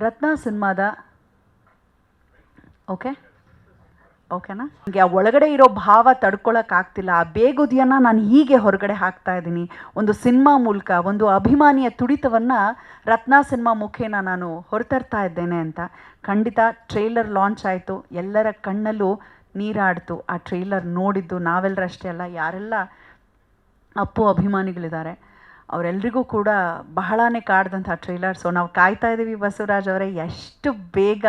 ರತ್ನ ಸಿನಿಮಾದ ಓಕೆ? ಓಕೆನಾ? ನನಗೆ ಆ ಒಳಗಡೆ ಇರೋ ಭಾವ ತಡ್ಕೊಳಕ್ಕಾಗ್ತಿಲ್ಲ. ಆ ಬೇಗುದಿಯನ್ನು ನಾನು ಹೀಗೆ ಹೊರಗಡೆ ಹಾಕ್ತಾ ಇದ್ದೀನಿ. ಒಂದು ಸಿನಿಮಾ ಮೂಲಕ, ಒಂದು ಅಭಿಮಾನಿಯ ತುಡಿತವನ್ನು ರತ್ನ ಸಿನಿಮಾ ಮುಖೇನ ನಾನು ಹೊರತರ್ತಾ ಇದ್ದೇನೆ ಅಂತ. ಖಂಡಿತ ಟ್ರೇಲರ್ ಲಾಂಚ್ ಆಯಿತು. ಎಲ್ಲರ ಕಣ್ಣಲ್ಲೂ ನೀರಾಡ್ತು. ಆ ಟ್ರೇಲರ್ ನೋಡಿದ್ದು ನಾವೆಲ್ಲರಷ್ಟೇ ಅಲ್ಲ, ಯಾರೆಲ್ಲ ಅಪ್ಪು ಅಭಿಮಾನಿಗಳಿದ್ದಾರೆ. ಅವರೆಲ್ರಿಗೂ ಕೂಡ ಬಹಳನೇ ಕಾಡ್ದಂಥ ಟ್ರೈಲರ್ ಸೊ ನಾವು ಕಾಯ್ತಾ ಇದ್ದೀವಿ ಬಸವರಾಜ್ ಅವರೇ, ಎಷ್ಟು ಬೇಗ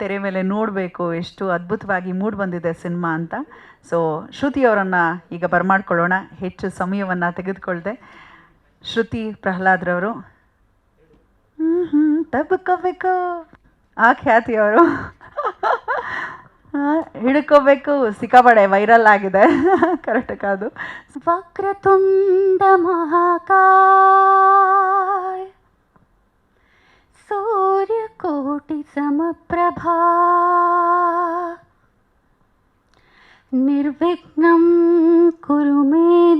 ತೆರೆ ಮೇಲೆ ನೋಡಬೇಕು, ಎಷ್ಟು ಅದ್ಭುತವಾಗಿ ಮೂಡ್ ಬಂದಿದೆ ಸಿನಿಮಾ ಅಂತ. ಸೊ ಶ್ರುತಿ ಅವರನ್ನು ಈಗ ಬರಮಾಡ್ಕೊಳ್ಳೋಣ. ಹೆಚ್ಚು ಸಮಯವನ್ನು ತೆಗೆದುಕೊಳ್ಳದೆ ಶ್ರುತಿ ಪ್ರಹ್ಲಾದ್ರವರು ತಬ್ಕೋಬೇಕು ಆ ಖ್ಯಾತಿ ಅವರು. ಹಿಡ್ಕೋಬೇಕು. ಸಿಕ್ಕಾಪಡೆ ವೈರಲ್ ಆಗಿದೆ. ಕರೆಕ್ಟ್ ಅದು आकार सूर्य कोटि सम प्रभा निर्विघ्न कुरु मे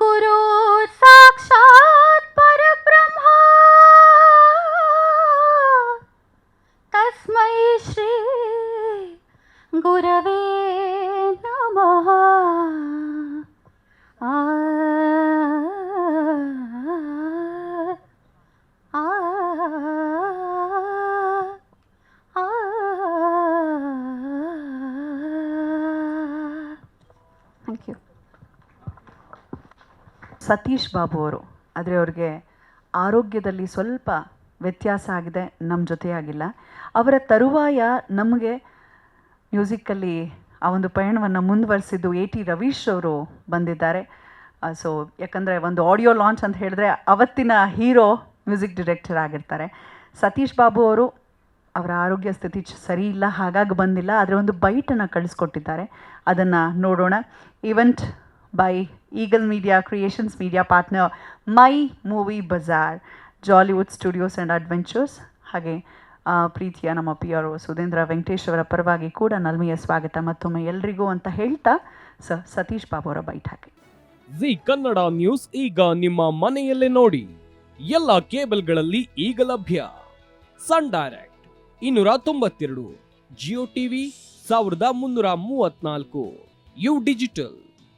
गुरु साक्षात पर ब्रह्म तस्मै श्री गुरवे नम Thank you. ಸತೀಶ್ ಬಾಬು ಅವರು, ಆದರೆ ಅವ್ರಿಗೆ ಆರೋಗ್ಯದಲ್ಲಿ ಸ್ವಲ್ಪ ವ್ಯತ್ಯಾಸ ಆಗಿದೆ ನಮ್ಮ ಜೊತೆಯಾಗಿಲ್ಲ. ಅವರ ತರುವಾಯ ನಮಗೆ ಮ್ಯೂಸಿಕ್ಕಲ್ಲಿ ಆ ಒಂದು ಪಯಣವನ್ನು ಮುಂದುವರಿಸಿದ್ದು ಎ ಟಿ ರವೀಶ್ ಅವರು ಬಂದಿದ್ದಾರೆ. ಸೊ ಯಾಕಂದರೆ ಒಂದು ಆಡಿಯೋ ಲಾಂಚ್ ಅಂತ ಹೇಳಿದ್ರೆ ಅವತ್ತಿನ ಹೀರೋ ಮ್ಯೂಸಿಕ್ ಡಿರೆಕ್ಟರ್ ಆಗಿರ್ತಾರೆ. ಸತೀಶ್ ಬಾಬು ಅವರು ಅವರ ಆರೋಗ್ಯ ಸ್ಥಿತಿ ಸರಿ ಇಲ್ಲ, ಹಾಗಾಗಿ ಬಂದಿಲ್ಲ, ಆದರೆ ಒಂದು ಬೈಟನ್ನು ಕಳಿಸ್ಕೊಟ್ಟಿದ್ದಾರೆ. ಅದನ್ನು ನೋಡೋಣ. Event by Eagle media creations media partner my movie bazaar Jollywood studios and adventures ಹಾಗೆ ಪ್ರೀತಿಯ ನಮ್ಮ ಪಿ ಆರ್ ಸುಧೀಂದ್ರ ವೆಂಕಟೇಶ್ ಅವರ ಪರವಾಗಿ ಕೂಡ ನಲ್ಮೆಯ ಸ್ವಾಗತ. ಮತ್ತೊಮ್ಮೆ ಎಲ್ರಿಗೂ ಅಂತ ಹೇಳ್ತಾ, ಸ ಸತೀಶ್ ಬಾಬು ಅವರ ಬೈಟ್ ಜಿ ಕನ್ನಡ ನ್ಯೂಸ್ ಈಗ ನಿಮ್ಮ ಮನೆಯಲ್ಲೇ ನೋಡಿ. ಎಲ್ಲ ಕೇಬಲ್ಗಳಲ್ಲಿ ಈಗ ಲಭ್ಯ. ಸನ್ ಡೈರೆಕ್ಟ್ ಇನ್ನೂರ ತೊಂಬತ್ತೆರಡು, ಜಿಯೋ ಟಿವಿ ಸಾವಿರದ ಮುನ್ನೂರ ಮೂವತ್ನಾಲ್ಕು ಯು ಡಿಜಿಟಲ್.